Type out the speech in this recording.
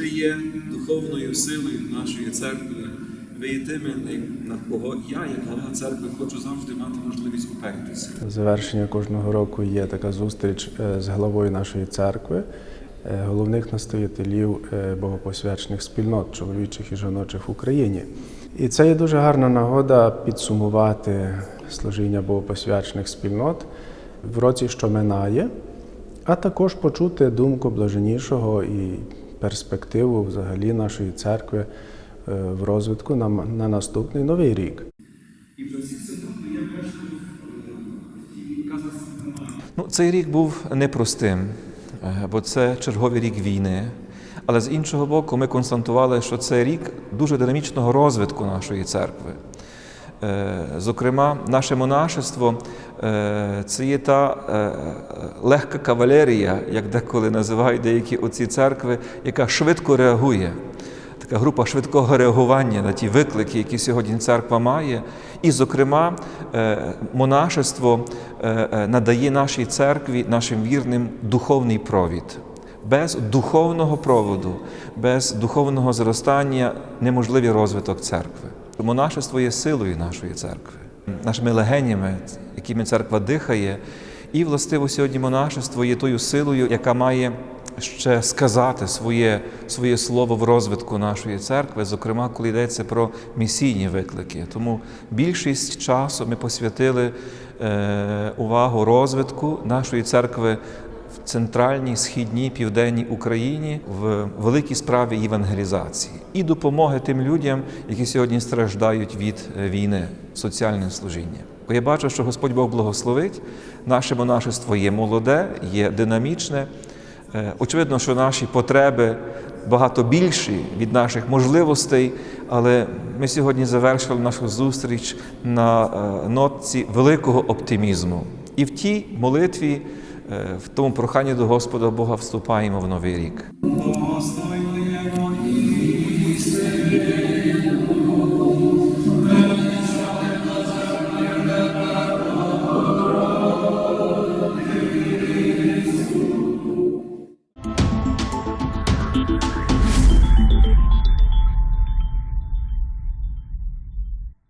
це є духовною силою нашої церкви. Ви є на кого я, як голова церкви, хочу завжди мати можливість упертися. Завершення кожного року є така зустріч е, з головою нашої церкви, е, головних настоятелів е, богопосвячених спільнот чоловічих і жіночих в Україні. І це є дуже гарна нагода підсумувати служіння богопосвячених спільнот в році, що минає, а також почути думку блаженнішого і перспективу взагалі нашої церкви в розвитку на, на наступний новий рік. Казати Ну, цей рік був непростим, е, бо це черговий рік війни. Але з іншого боку, ми констатували, що це рік дуже динамічного розвитку нашої церкви. Е, Зокрема, наше монашество е, це є та е, легка кавалерія, як деколи називають деякі оці церкви, яка швидко реагує. Така група швидкого реагування на ті виклики, які сьогодні церква має. І, зокрема, е, монашество е, е, надає нашій церкві, нашим вірним духовний провід. Без духовного проводу, без духовного зростання неможливий розвиток церкви. Монашество є силою нашої церкви, нашими легенями, якими церква дихає. І, властиво, сьогодні монашество є тою силою, яка має ще сказати своє, своє слово в розвитку нашої церкви, зокрема, коли йдеться про місійні виклики. Тому більшість часу ми посвятили е, увагу розвитку нашої церкви в центральній, східній, південній Україні в великій справі євангелізації і допомоги тим людям, які сьогодні страждають від е, війни, соціальне служіння. Бо я бачу, що Господь Бог благословить, наше монашество є молоде, є динамічне. Е, Очевидно, що наші потреби багато більші від наших можливостей, але ми сьогодні завершили нашу зустріч на е, нотці великого оптимізму. І в тій молитві, е, в тому проханні до Господа Бога вступаємо в новий рік.